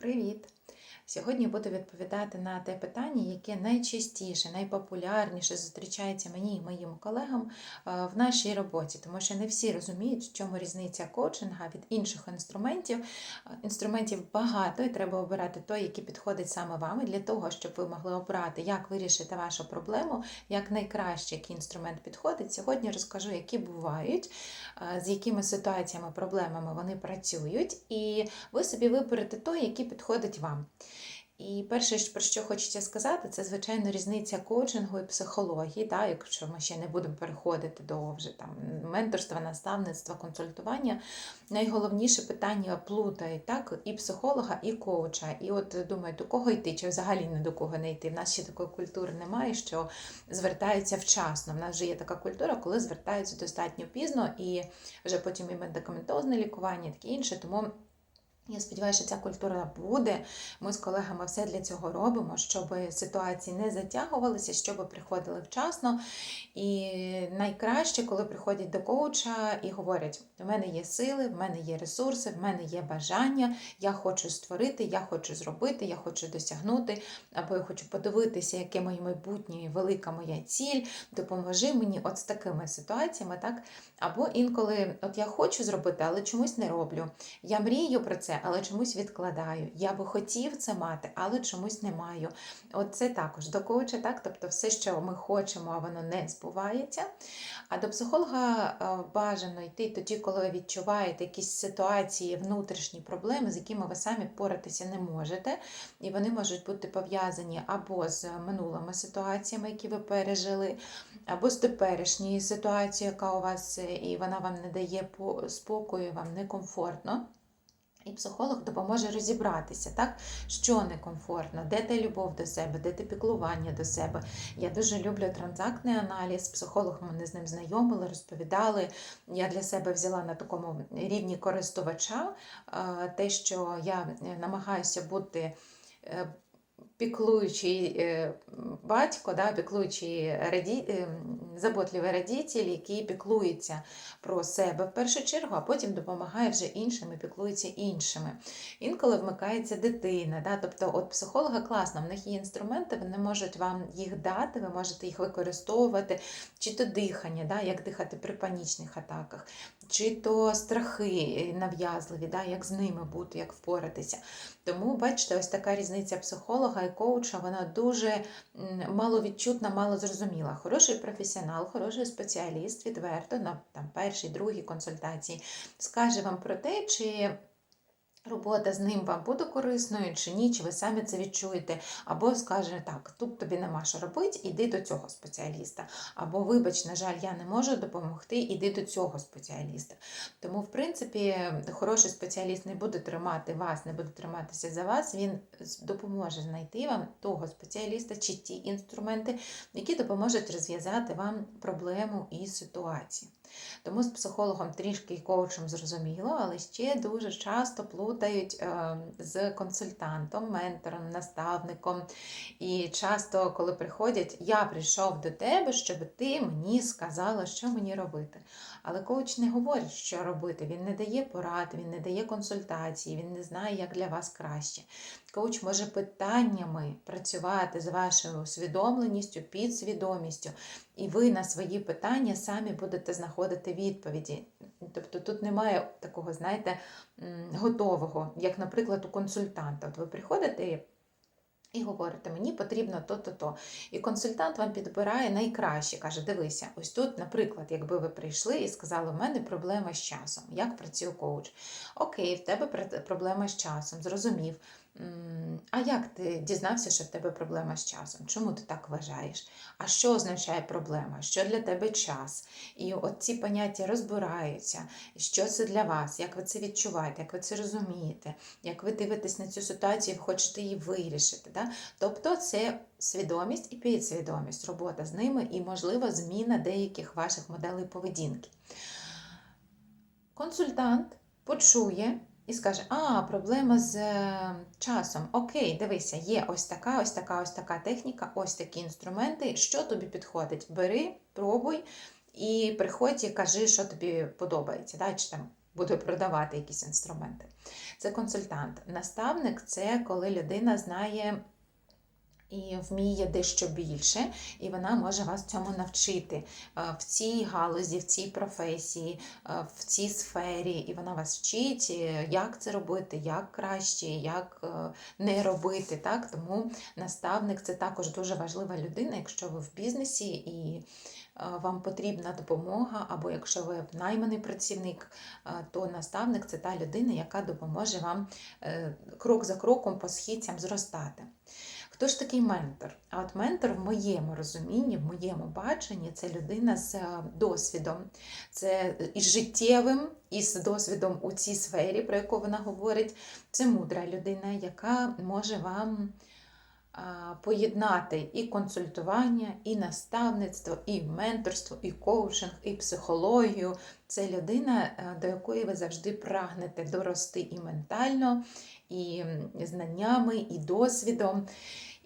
Привіт! Сьогодні буду відповідати на те питання, яке найчастіше, найпопулярніше зустрічається мені і моїм колегам е, в нашій роботі, тому що не всі розуміють, в чому різниця коучинга від інших інструментів. Е, Інструментів багато, і треба обирати той, який підходить саме вам, і для того, щоб ви могли обрати, як вирішити вашу проблему, як найкраще, який інструмент підходить. Сьогодні розкажу, які бувають, е, з якими ситуаціями, проблемами вони працюють, і ви собі виберете той, який підходить вам. І перше, про що хочеться сказати, це звичайно різниця коучингу і психології, да, якщо ми ще не будемо переходити до вже там менторства, наставництва, консультування. Найголовніше питання плутають так, і психолога, і коуча. І от думають, до кого йти, чи взагалі не до кого не йти. В нас ще такої культури немає, що звертаються вчасно. В нас вже є така культура, коли звертаються достатньо пізно, і вже потім і медикаментозне лікування, і таке інше. Тому. Я сподіваюся, що ця культура буде. Ми з колегами все для цього робимо, щоб ситуації не затягувалися, щоб приходили вчасно. І найкраще, коли приходять до коуча і говорять: у мене є сили, в мене є ресурси, в мене є бажання, я хочу створити, я хочу зробити, я хочу досягнути, або я хочу подивитися, яке моє майбутнє, велика моя ціль, допоможи мені от з такими ситуаціями, так? Або інколи, от я хочу зробити, але чомусь не роблю. Я мрію про це, але чомусь відкладаю. Я би хотів це мати, але чомусь не маю. От це також до коуча, так? Тобто все, що ми хочемо, а воно не збувається. А до психолога е, бажано йти тоді, коли ви відчуваєте якісь ситуації, внутрішні проблеми, з якими ви самі поратися не можете. І вони можуть бути пов'язані або з минулими ситуаціями, які ви пережили, або з теперішньою ситуацією, яка у вас, е, і вона вам не дає спокою, вам некомфортно. І психолог допоможе розібратися, так, що некомфортно, де та любов до себе, де те піклування до себе. Я дуже люблю транзактний аналіз. Психолог мене з ним знайомили, розповідали. Я для себе взяла на такому рівні користувача е, те, що я е, намагаюся бути. Піклуючий е, батько, да, піклуючий раді... е, заботливий родитель, який піклується про себе в першу чергу, а потім допомагає вже іншим і піклується іншими. Інколи вмикається дитина. Да? Тобто, от психолога класно, в них є інструменти, вони можуть вам їх дати, ви можете їх використовувати, чи то дихання, да? як дихати при панічних атаках, чи то страхи нав'язливі, да? як з ними бути, як впоратися. Тому, бачите, ось така різниця психолога і коуча, вона дуже маловідчутна, мало зрозуміла. Хороший професіонал, хороший спеціаліст, відверто на там, першій, другій консультації скаже вам про те, чи робота з ним вам буде корисною, чи ні, чи ви самі це відчуєте, або скаже так, тут тобі нема що робити, іди до цього спеціаліста. Або, вибач, на жаль, я не можу допомогти, іди до цього спеціаліста. Тому, в принципі, хороший спеціаліст не буде тримати вас, не буде триматися за вас, він допоможе знайти вам того спеціаліста чи ті інструменти, які допоможуть розв'язати вам проблему і ситуацію. Тому з психологом трішки і коучем зрозуміло, але ще дуже часто плутають е, з консультантом, ментором, наставником. І часто, коли приходять, я прийшов до тебе, щоб ти мені сказала, що мені робити. Але коуч не говорить, що робити. Він не дає порад, він не дає консультації, він не знає, як для вас краще. Коуч може питаннями працювати з вашою усвідомленістю, підсвідомістю, і ви на свої питання самі будете знаходити відповіді. Тобто тут немає такого, знаєте, готового, як, наприклад, у консультанта. От ви приходите і говорите, мені потрібно то-то, то. І консультант вам підбирає найкраще. Каже, дивися, ось тут, наприклад, якби ви прийшли і сказали, у мене проблема з часом. Як працює коуч? Окей, в тебе проблема з часом, зрозумів. А як ти дізнався, що в тебе проблема з часом? Чому ти так вважаєш? А що означає проблема? Що для тебе час? І от ці поняття розбираються. Що це для вас? Як ви це відчуваєте? Як ви це розумієте? Як ви дивитесь на цю ситуацію, і хочете її вирішити? Да? Тобто це свідомість і підсвідомість, робота з ними і, можливо, зміна деяких ваших моделей поведінки. Консультант почує і скаже: А, проблема з е, часом. Окей, дивися, є ось така, ось така, ось така техніка, ось такі інструменти. Що тобі підходить? Бери, пробуй і приходь і кажи, що тобі подобається, да? чи там буде продавати якісь інструменти. це консультант. Наставник це коли людина знає. І вміє дещо більше, і вона може вас цьому навчити е, в цій галузі, в цій професії, е, в цій сфері, і вона вас вчить, е, як це робити, як краще, як не робити. Так? Тому наставник це також дуже важлива людина, якщо ви в бізнесі і вам потрібна допомога, або якщо ви найманий працівник, то наставник це та людина, яка допоможе вам крок за кроком по східцям зростати. Хто ж такий ментор? А от ментор в моєму розумінні, в моєму баченні, це людина з е, досвідом, це і життєвим, і з досвідом у цій сфері, про яку вона говорить. Це мудра людина, яка може вам поєднати і консультування, і наставництво, і менторство, і коучинг, і психологію. Це людина, е, до якої ви завжди прагнете дорости і ментально, і знаннями, і досвідом.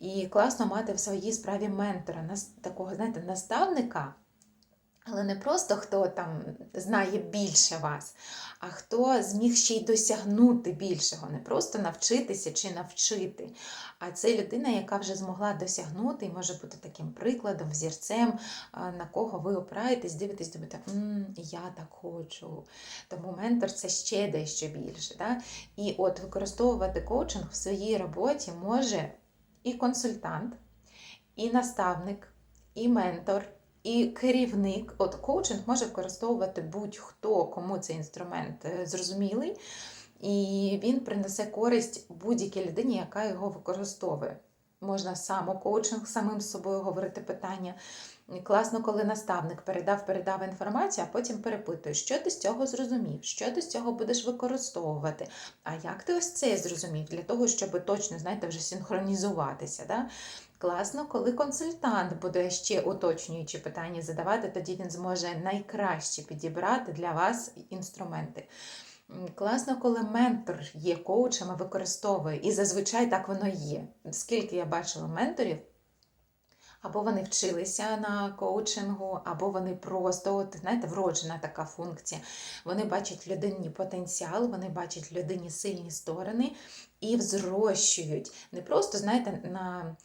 І класно мати в своїй справі ментора, такого, знаєте, наставника, але не просто хто там знає більше вас, а хто зміг ще й досягнути більшого, не просто навчитися чи навчити. А це людина, яка вже змогла досягнути і може бути таким прикладом, взірцем, на кого ви опираєтесь, дивитесь, думаєте, «М, я так хочу. Тому ментор це ще дещо більше. Да? І от використовувати коучинг в своїй роботі може і консультант, і наставник, і ментор, і керівник. От коучинг може використовувати будь-хто, кому цей інструмент е, зрозумілий, і він принесе користь будь-якій людині, яка його використовує. Можна самокоучинг самим собою говорити питання. Класно, коли наставник передав, передав інформацію, а потім перепитує, що ти з цього зрозумів, що ти з цього будеш використовувати. А як ти ось це зрозумів для того, щоб точно, знаєте, вже синхронізуватися. Да? Класно, коли консультант буде ще уточнюючі питання задавати, тоді він зможе найкраще підібрати для вас інструменти. Класно, коли ментор є коучем використовує, і зазвичай так воно є. Скільки я бачила менторів, або вони вчилися на коучингу, або вони просто, от, знаєте, вроджена така функція. Вони бачать людині потенціал, вони бачать людині сильні сторони і взрощують. Не просто, знаєте, на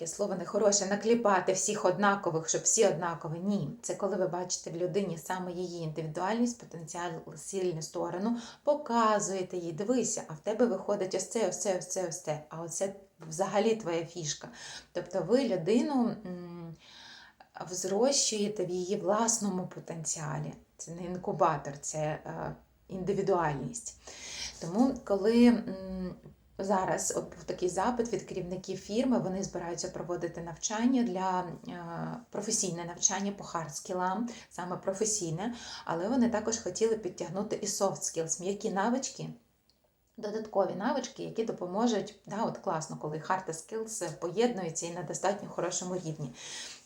таке слово нехороше, накліпати всіх однакових, щоб всі однакові. Ні. Це коли ви бачите в людині саме її індивідуальність, потенціал, сильну сторону, показуєте їй, дивися, а в тебе виходить ось це, ось це, ось це, ось це. А оце взагалі твоя фішка. Тобто ви людину взрощуєте в її власному потенціалі. Це не інкубатор, це е, індивідуальність. Тому, коли зараз от був такий запит від керівників фірми, вони збираються проводити навчання для е, професійне навчання по хардскілам, саме професійне, але вони також хотіли підтягнути і soft skills, м'які навички. Додаткові навички, які допоможуть, да, от класно, коли hard skills поєднуються і на достатньо хорошому рівні.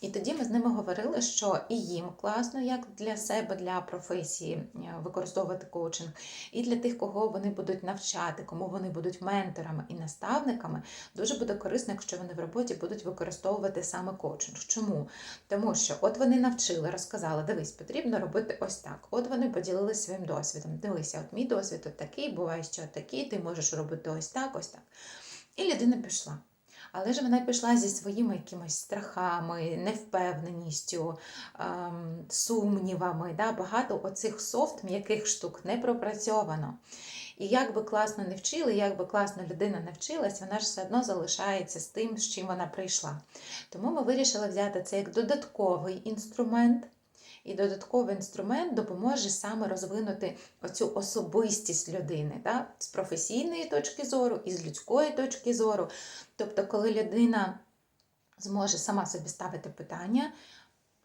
І тоді ми з ними говорили, що і їм класно, як для себе, для професії е, використовувати коучинг, і для тих, кого вони будуть навчати, кому вони будуть менторами і наставниками, дуже буде корисно, якщо вони в роботі будуть використовувати саме коучинг. Чому? Тому що от вони навчили, розказали, дивись, потрібно робити ось так. От вони поділилися своїм досвідом. Дивися, от мій досвід от такий, буває, що такий, ти можеш робити ось так, ось так. І людина пішла. Але ж вона пішла зі своїми якимись страхами, невпевненістю, ем, сумнівами. Да? Багато оцих софт м'яких штук не пропрацьовано. І як би класно не вчили, як би класно людина не вчилась, вона ж все одно залишається з тим, з чим вона прийшла. Тому ми вирішили взяти це як додатковий інструмент. І додатковий інструмент допоможе саме розвинути оцю особистість людини да? з професійної точки зору і з людської точки зору. Тобто, коли людина зможе сама собі ставити питання,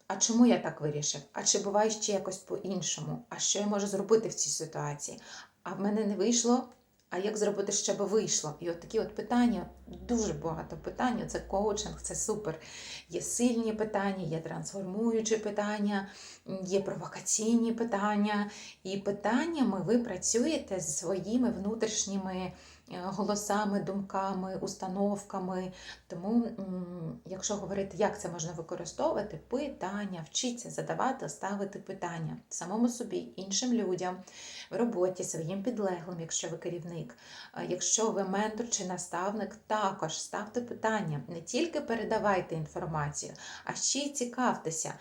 а чому я так вирішив? А чи буває ще якось по-іншому? А що я можу зробити в цій ситуації? А в мене не вийшло. А як зробити, щоб вийшло? І от такі от питання, дуже багато питань. Це коучинг, це супер. Є сильні питання, є трансформуючі питання, є провокаційні питання. І питаннями ви працюєте зі своїми внутрішніми голосами, думками, установками. Тому, якщо говорити, як це можна використовувати, питання, вчіться задавати, ставити питання самому собі, іншим людям, в роботі, своїм підлеглим, якщо ви керівник. Якщо ви ментор чи наставник, також ставте питання. Не тільки передавайте інформацію, а ще й цікавтеся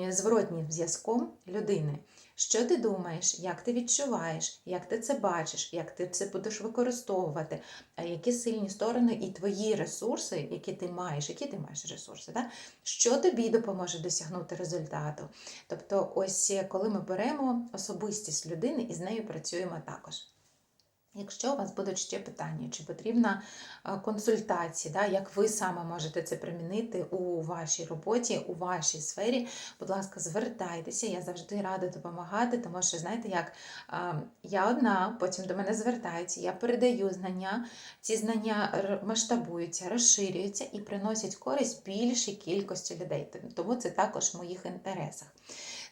е, зворотнім зв'язком людини. Що ти думаєш, як ти відчуваєш, як ти це бачиш, як ти це будеш використовувати, які сильні сторони і твої ресурси, які ти маєш, які ти маєш ресурси, да? що тобі допоможе досягнути результату. Тобто, ось коли ми беремо особистість людини і з нею працюємо також. Якщо у вас будуть ще питання, чи потрібна е, консультація, да, як ви саме можете це примінити у вашій роботі, у вашій сфері, будь ласка, звертайтеся, я завжди рада допомагати, тому що, знаєте, як е, я одна, потім до мене звертаються, я передаю знання, ці знання масштабуються, розширюються і приносять користь більшій кількості людей. Тому це також в моїх інтересах.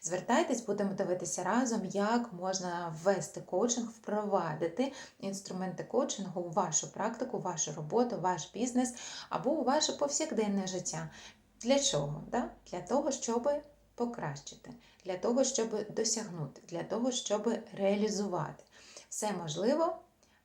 Звертайтесь, будемо дивитися разом, як можна ввести коучинг, впровадити інструменти коучингу у вашу практику, вашу роботу, ваш бізнес або у ваше повсякденне життя. Для чого? Да? Для того, щоб покращити, для того, щоб досягнути, для того, щоб реалізувати. Все можливо.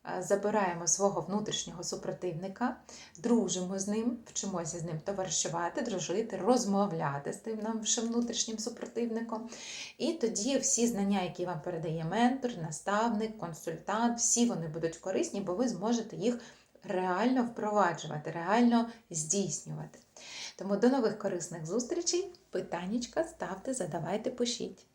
Е, Забираємо свого внутрішнього супротивника, дружимо з ним, вчимося з ним товаришувати, дружити, розмовляти з тим нашим внутрішнім супротивником. І тоді всі знання, які вам передає ментор, наставник, консультант, всі вони будуть корисні, бо ви зможете їх реально впроваджувати, реально здійснювати. Тому до нових корисних зустрічей. Питаннячка ставте, задавайте, пишіть.